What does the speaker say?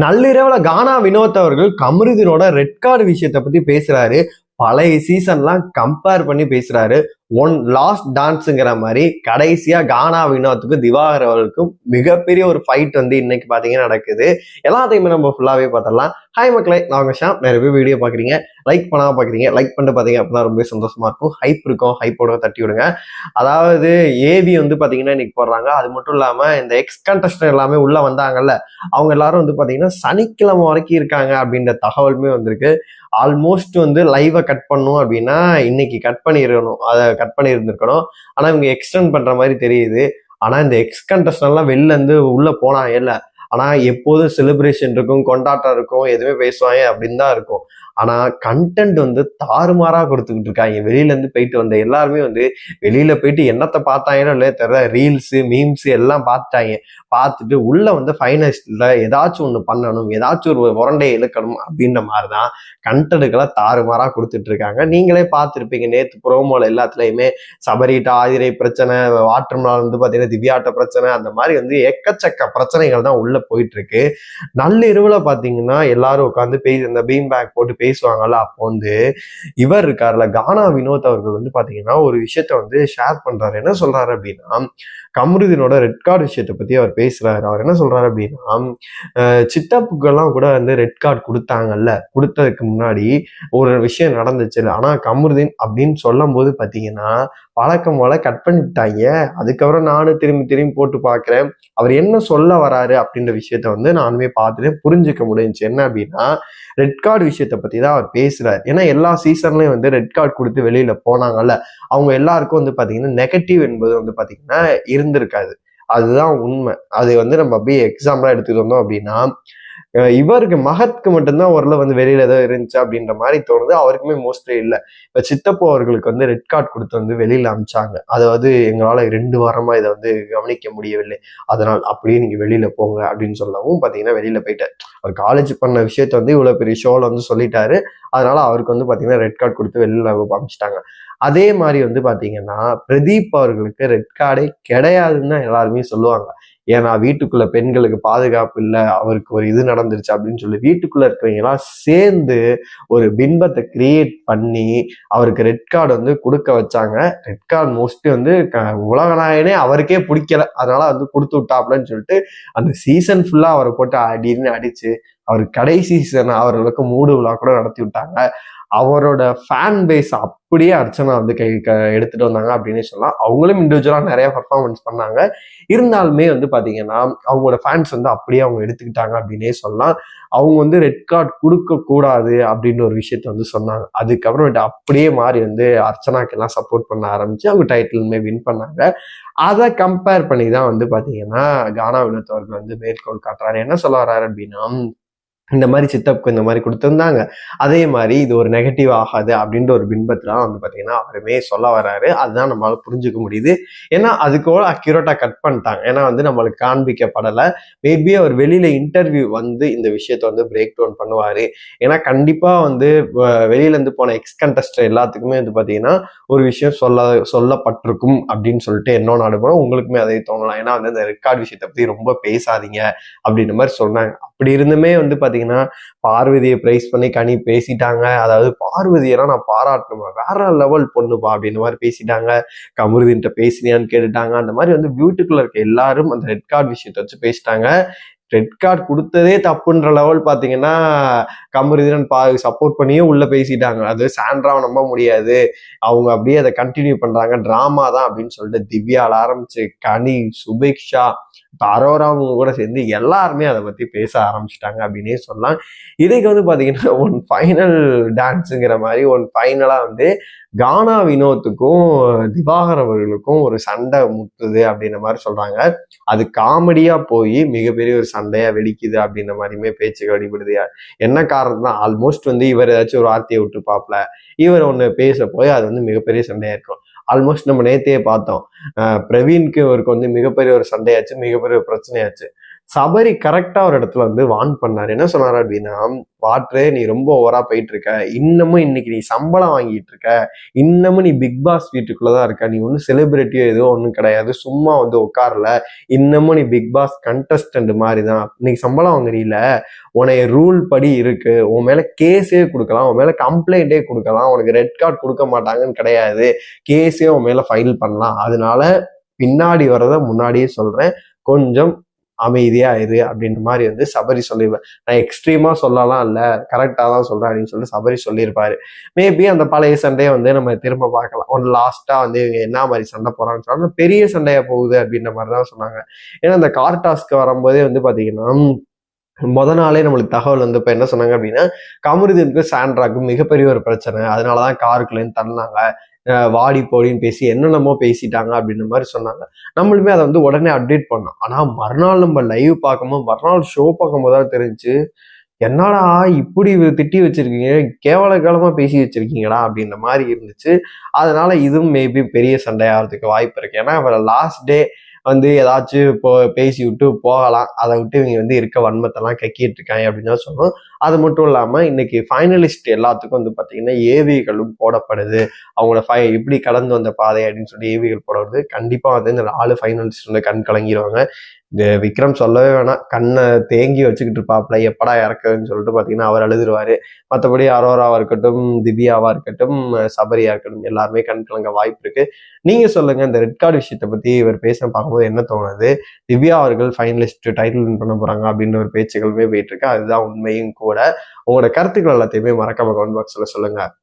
நள்ளிரவுல கானா வினோத் அவர்கள் கமருதீனோட red card விஷயத்தை பத்தி பேசுறாரு. பழைய சீசன்லாம் கம்பேர் பண்ணி பேசுறாரு. ஒன் லாஸ்ட் டான்ஸுங்கிற மாதிரி கடைசியா கானா வினோத்துக்கும் திவாகர் அவர்களுக்கும் மிகப்பெரிய ஒரு ஃபைட் வந்து இன்னைக்கு பாத்தீங்கன்னா நடக்குது. எல்லாத்தையுமே நம்ம ஃபுல்லாவே பார்த்துடலாம். ஹாய் மக்களை நான் உங்க ஷாம். நிறைய பேர் வீடியோ பாக்குறீங்க லைக் பண்ணாம பாக்குறீங்க லைக் பண்ணிட்டு பாத்தீங்க அப்படின்னா ரொம்ப சந்தோஷமா இருக்கும். ஹைப் இருக்கும். ஹைப்போட தட்டி விடுங்க. அதாவது ஏவி வந்து பாத்தீங்கன்னா இன்னைக்கு போடுறாங்க. அது மட்டும் இல்லாம இந்த எக்ஸ் கண்டஸ்டர் எல்லாமே உள்ள வந்தாங்கல்ல அவங்க எல்லாரும் வந்து பாத்தீங்கன்னா சனிக்கிழமை வரைக்கும் இருக்காங்க அப்படின்ற தகவலுமே வந்திருக்கு. ஆல்மோஸ்ட் வந்து லைவை கட் பண்ணும் அப்படின்னா இன்னைக்கு கட் பண்ணிடணும். அதை கட் பண்ணியிருந்திருக்கணும். ஆனா இவங்க எக்ஸ்டெண்ட் பண்ற மாதிரி தெரியுது. ஆனா இந்த எக்ஸ் கண்டஸ்டன்லாம் வெளில இருந்து உள்ள போனாங்க. இல்ல ஆனா எப்போதும் செலிப்ரேஷன் இருக்கும் கொண்டாட்டம் இருக்கும் எதுவுமே பேசுவாங்க அப்படின்னு தான் இருக்கும். ஆனா கண்டென்ட் வந்து தாறுமாறா கொடுத்துக்கிட்டு இருக்காங்க. வெளியில இருந்து போயிட்டு வந்த எல்லாருமே வந்து வெளியில போயிட்டு என்னத்தை பார்த்தாங்கன்னு இல்லையா தெரியல ரீல்ஸு மீம்ஸ் எல்லாம் பார்த்துட்டாங்க. பார்த்துட்டு உள்ள வந்து ஃபைனலிஸ்ட்ல ஏதாச்சும் ஒன்று பண்ணணும் ஏதாச்சும் ஒரு உரண்டை இழுக்கணும் அப்படின்ற மாதிரி தான் கண்டென்ட்டுகளை தாறுமாறா கொடுத்துட்டு இருக்காங்க. நீங்களே பார்த்துருப்பீங்க நேற்று ப்ரோமோல எல்லாத்துலேயுமே சபரிட்டா ஆதிரை பிரச்சனை வாட்டர்மலால் வந்து பார்த்தீங்கன்னா திவ்யாட்ட பிரச்சனை அந்த மாதிரி வந்து எக்கச்சக்க பிரச்சனைகள் தான் உள்ள போயிட்டு இருக்கு. நள்ளிரவுல பார்த்தீங்கன்னா எல்லாரும் உட்காந்து பேசி இந்த பீம் பேக் போட்டு பேசுவாங்கல்ல அப்போ வந்து இவர் இருக்கார்ல கானா வினோத் அவர்கள் வந்து பாத்தீங்கன்னா ஒரு விஷயத்த வந்து ஷேர் பண்றாரு. என்ன சொல்றாரு அப்படின்னா கமருதீனோட ரெட் கார்டு விஷயத்தை பத்தி அவர் பேசுறாரு. அவர் என்ன சொல்றாரு அப்படின்னா அஹ் சித்தப்புக்கெல்லாம் கூட வந்து ரெட் கார்டு கொடுத்தாங்கல்ல. கொடுத்ததுக்கு முன்னாடி ஒரு விஷயம் நடந்துச்சு. ஆனா கமருதீன் அப்படின்னு சொல்லும் போது பாத்தீங்கன்னா வழக்கம் போல கட் பண்ணிட்டாங்க. அதுக்கப்புறம் நானும் திரும்பி திரும்பி போட்டு பார்க்குறேன். அவர் என்ன சொல்ல வராரு அப்படின்ற விஷயத்த வந்து நானுமே பார்த்துட்டு புரிஞ்சுக்க முடிஞ்சுச்சு. என்ன அப்படின்னா ரெட் கார்டு விஷயத்தை பற்றி தான் அவர் பேசுகிறார் ஏன்னா எல்லா சீசன்லையும் வந்து ரெட் கார்டு கொடுத்து வெளியில் போனாங்கல்ல அவங்க எல்லாருக்கும் வந்து பார்த்தீங்கன்னா நெகட்டிவ் என்பது வந்து பார்த்தீங்கன்னா இருந்திருக்காது. அதுதான் உண்மை. அது வந்து நம்ம அப்படியே எக்ஸாம்பிளாக எடுத்துகிட்டு வந்தோம் அப்படின்னா இவருக்கு மகத்க்கு மட்டும்தான் ஓரளவு வந்து வெளியில ஏதோ இருந்துச்சு அப்படின்ற மாதிரி தோணுது. அவருக்குமே மோஸ்ட்லி இல்லை. இப்போ சித்தப்பா அவர்களுக்கு வந்து ரெட் கார்டு கொடுத்து வந்து வெளியில அமிச்சாங்க. அதாவது எங்களால் ரெண்டு வாரமா இதை வந்து கவனிக்க முடியவில்லை. அதனால் அப்படியே நீங்க வெளியில போங்க அப்படின்னு சொல்லவும் பார்த்தீங்கன்னா வெளியில போயிட்டார். அவர் காலேஜ் பண்ண விஷயத்த வந்து இவ்வளோ பெரிய ஷோவில் வந்து சொல்லிட்டாரு. அதனால அவருக்கு வந்து பார்த்தீங்கன்னா ரெட் கார்டு கொடுத்து வெளியில அமிச்சிட்டாங்க. அதே மாதிரி வந்து பார்த்தீங்கன்னா பிரதீப் அவர்களுக்கு ரெட் கார்டே கிடையாதுன்னு தான் எல்லாருமே சொல்லுவாங்க. ஏன்னா வீட்டுக்குள்ள பெண்களுக்கு பாதுகாப்பு இல்லை அவருக்கு ஒரு இது நடந்துருச்சு அப்படின்னு சொல்லி வீட்டுக்குள்ள இருக்கிறவங்க எல்லாம் சேர்ந்து ஒரு பின்பத்தை கிரியேட் பண்ணி அவருக்கு ரெட் கார்டு வந்து கொடுக்க வச்சாங்க. ரெட் கார்டு மோஸ்ட்லி வந்து க- அவருக்கே பிடிக்கல. அதனால வந்து கொடுத்து விட்டாப்லன்னு சொல்லிட்டு அந்த சீசன் ஃபுல்லா அவரை போட்டு அடின்னு அடிச்சு அவர் கடைசி சீசன் அவர்களுக்கு மூடு விழா கூட நடத்தி விட்டாங்க. அவரோட ஃபேன் பேஸ் அப்படியே அர்ச்சனா வந்து கை க- எடுத்துட்டு வந்தாங்க அப்படின்னு சொல்லலாம். அவங்களும் இண்டிவிஜுவலாக நிறைய பர்ஃபார்மன்ஸ் பண்ணாங்க. இருந்தாலுமே வந்து பார்த்தீங்கன்னா அவங்களோட ஃபேன்ஸ் வந்து அப்படியே அவங்க எடுத்துக்கிட்டாங்க அப்படின்னே சொல்லலாம். அவங்க வந்து ரெட் கார்டு கொடுக்கக்கூடாது அப்படின்னு ஒரு விஷயத்த வந்து சொன்னாங்க. அதுக்கப்புறமேட்டு அப்படியே மாறி வந்து அர்ச்சனாக்கெல்லாம் சப்போர்ட் பண்ண ஆரம்பிச்சு அவங்க டைட்டிலுமே வின் பண்ணாங்க. அதை கம்பேர் பண்ணி தான் வந்து பார்த்தீங்கன்னா கானா வினோத் அவர்கள் வந்து மேற்கோள் காட்டுறாரு. என்ன சொல்ல வர்றாரு அப்படின்னா இந்த மாதிரி சித்தப்புக்கு இந்த மாதிரி கொடுத்துருந்தாங்க. அதே மாதிரி இது ஒரு நெகட்டிவ் ஆகாது அப்படின்ற ஒரு பின்பத்தெலாம் வந்து பார்த்தீங்கன்னா அவருமே சொல்ல வராரு. அதுதான் நம்மளால் புரிஞ்சுக்க முடியுது. ஏன்னா அதுக்கோட அக்யூரேட்டாக கட் பண்ணிட்டாங்க. ஏன்னா வந்து நம்மளுக்கு காண்பிக்கப்படலை. மேபி அவர் வெளியில் இன்டர்வியூ வந்து இந்த விஷயத்தை வந்து பிரேக் டவுன் பண்ணுவார். ஏன்னா கண்டிப்பாக வந்து வெளியிலேருந்து போன எக்ஸ் கண்டஸ்டர் எல்லாத்துக்குமே வந்து பார்த்தீங்கன்னா ஒரு விஷயம் சொல்ல சொல்லப்பட்டிருக்கும் அப்படின்னு சொல்லிட்டு என்னோட அனுபவம். உங்களுக்குமே அதை தோணலாம். ஏன்னா வந்து இந்த ரெக்கார்ட் விஷயத்தை பற்றி ரொம்ப பேசாதீங்க அப்படின்ற மாதிரி சொன்னாங்க. அப்படி இருந்துமே வந்து பார்த்தீங்கன்னா பார்வதியை பிரைஸ் பண்ணி கனி பேசிட்டாங்க. அதாவது பார்வதியெல்லாம் நான் பாராட்டணுமா. வேற லெவல் பொண்ணுப்பா அப்படின்ற மாதிரி பேசிட்டாங்க. கமருதின்ட்ட பேசினியான்னு கேட்டுட்டாங்க. அந்த மாதிரி வந்து பியூட்டிக்குள்ள இருக்க எல்லாரும் அந்த ரெட் கார்டு விஷயத்தை வச்சு பேசிட்டாங்க. ரெட் கார்டு கொடுத்ததே தப்புன்ற லெவல் பார்த்தீங்கன்னா கமருதீன் பா சப்போர்ட் பண்ணியும் உள்ள பேசிட்டாங்க. அது சாண்ட்ராவை நம்ப முடியாது. அவங்க அப்படியே அதை கண்டினியூ பண்றாங்க. டிராமா தான் அப்படின்னு சொல்லிட்டு திவ்யால ஆரம்பிச்சு கனி சுபிக்ஷா இப்போ அரோரா கூட சேர்ந்து எல்லாருமே அதை பத்தி பேச ஆரம்பிச்சிட்டாங்க அப்படின்னே சொல்லலாம். இதுக்கு வந்து பாத்தீங்கன்னா ஒன் ஃபைனல் டான்ஸுங்கிற மாதிரி ஒன் ஃபைனலா வந்து கானா வினோத்துக்கும் திவாகர் அவர்களுக்கும் ஒரு சண்டை முட்டுது அப்படின்ற மாதிரி சொல்றாங்க. அது காமெடியா போய் மிகப்பெரிய ஒரு சண்டையா வெடிக்குது அப்படின்ற மாதிரியுமே பேச்சுகள் அடிபடுது என்ன காரணம் தான் ஆல்மோஸ்ட் வந்து இவர் ஏதாச்சும் ஒரு வார்த்தையை விட்டுருப்பாப்ல. இவர் ஒன்று பேச போய் அது வந்து மிகப்பெரிய சண்டையாக இருக்கும். ஆல்மோஸ்ட் நம்ம நேத்தையே பார்த்தோம். பிரவீன்க்கு இவருக்கு வந்து மிகப்பெரிய ஒரு சண்டையாச்சு மிகப்பெரிய ஒரு பிரச்சனையாச்சு. சபரி கரெக்டா ஒரு இடத்துல வந்து வான் பண்ணாரு. என்ன சொன்னாரு அப்படின்னா வாட்ரு நீ ரொம்ப ஓவரா போயிட்டு இருக்க இன்னமும் இன்னைக்கு நீ சம்பளம் வாங்கிட்டு இருக்க. இன்னமும் நீ பிக் பாஸ் வீட்டுக்குள்ளதான் இருக்க. நீ ஒன்றும் செலிபிரிட்டியோ எதுவும் ஒன்றும் கிடையாது. சும்மா வந்து உட்காரல. இன்னமும் நீ பிக் பாஸ் கண்டஸ்டன்ட் மாதிரி தான். இன்னைக்கு சம்பளம் வாங்குறீல. உனைய ரூல் படி இருக்கு. உன் மேல கேஸே கொடுக்கலாம். உன் மேல கம்ப்ளைண்டே கொடுக்கலாம். உனக்கு ரெட் கார்டு கொடுக்க மாட்டாங்கன்னு கிடையாது. கேஸே உன் மேல ஃபைல் பண்ணலாம். அதனால பின்னாடி வரத முன்னாடியே சொல்றேன். கொஞ்சம் அமைதியா இரு அப்படின்ற மாதிரி வந்து சபரி சொல்லிடுவேன் நான் எக்ஸ்ட்ரீமா சொல்லலாம் இல்ல கரெக்டா தான் சொல்றேன் அப்படின்னு சொல்லி சபரி சொல்லியிருப்பாரு. மேபி அந்த பழைய சண்டையை வந்து நம்ம திரும்ப பார்க்கலாம். ஒன் லாஸ்டா வந்து இவங்க என்ன மாதிரி சண்டை போறான்னு சொன்னா பெரிய சண்டையா போகுது அப்படின்ற மாதிரி தான் சொன்னாங்க. ஏன்னா அந்த கார் டாஸ்க்கு வரும்போதே வந்து பாத்தீங்கன்னா முத நாளே நம்மளுக்கு தகவல் வந்து இப்போ என்ன சொன்னாங்க அப்படின்னா கமருதனுக்கு சாண்ட்ராக்கு மிகப்பெரிய ஒரு பிரச்சனை. அதனாலதான் காருக்குள்ளேருந்து தள்ளினாங்க. வாடி போடின்னு பேசி என்னென்னமோ பேசிட்டாங்க அப்படின்ற மாதிரி சொன்னாங்க. நம்மளுமே அதை வந்து உடனே அப்டேட் பண்ணோம். ஆனால் மறுநாள் நம்ம லைவ் பார்க்கும்போது மறுநாள் ஷோ பார்க்கும்போது தான் தெரிஞ்சு என்னடா இப்படி திட்டி வச்சிருக்கீங்க? கேவலகாலமாக பேசி வச்சிருக்கீங்களா அப்படின்ற மாதிரி இருந்துச்சு. அதனால இதுவும் மேபி பெரிய சண்டையாகிறதுக்கு வாய்ப்பு இருக்கு. ஏன்னா லாஸ்ட் டே வந்து ஏதாச்சும் இப்போ பேசி விட்டு போகலாம். அதை விட்டு இவங்க வந்து இருக்க வன்மத்தெல்லாம் கக்கிட்டு இருக்காங்க அப்படின்னு தான் சொன்னோம். அது மட்டும் இல்லாமல் இன்னைக்கு ஃபைனலிஸ்ட் எல்லாத்துக்கும் வந்து பார்த்தீங்கன்னா ஏவிகளும் போடப்படுது. அவங்களோட ஃபை இப்படி கடந்து வந்த பாதை அப்படின்னு சொல்லி ஏவிகள் போடுறது கண்டிப்பாக வந்து இந்த நாலு ஃபைனலிஸ்ட் வந்து கண் கலங்கிடுவாங்க இந்த விக்ரம் சொல்லவே வேணாம். கண்ணை தேங்கி வச்சுக்கிட்டு இருப்பாப்ல எப்படா இறக்குதுன்னு சொல்லிட்டு பார்த்தீங்கன்னா அவர் எழுதுருவாரு மற்றபடி அரோராவாக இருக்கட்டும் திவ்யாவாக இருக்கட்டும் சபரியா இருக்கட்டும் எல்லாருமே கண் கலங்க வாய்ப்பு இருக்கு. நீங்கள் சொல்லுங்கள் இந்த ரெட் கார்டு விஷயத்தை பற்றி இவர் பேச பார்க்கும்போது என்ன தோணுது? திவ்யா அவர்கள் ஃபைனலிஸ்ட் டைட்டில் வின் பண்ண போகிறாங்க அப்படின்ற ஒரு பேச்சுகளுமே போயிட்டு இருக்கு. அதுதான் உண்மையும் கூட உங்களோட கருத்துக்கள் எல்லாத்தையுமே மறக்காம கமெண்ட் பாக்ஸ்ல சொல்லுங்க.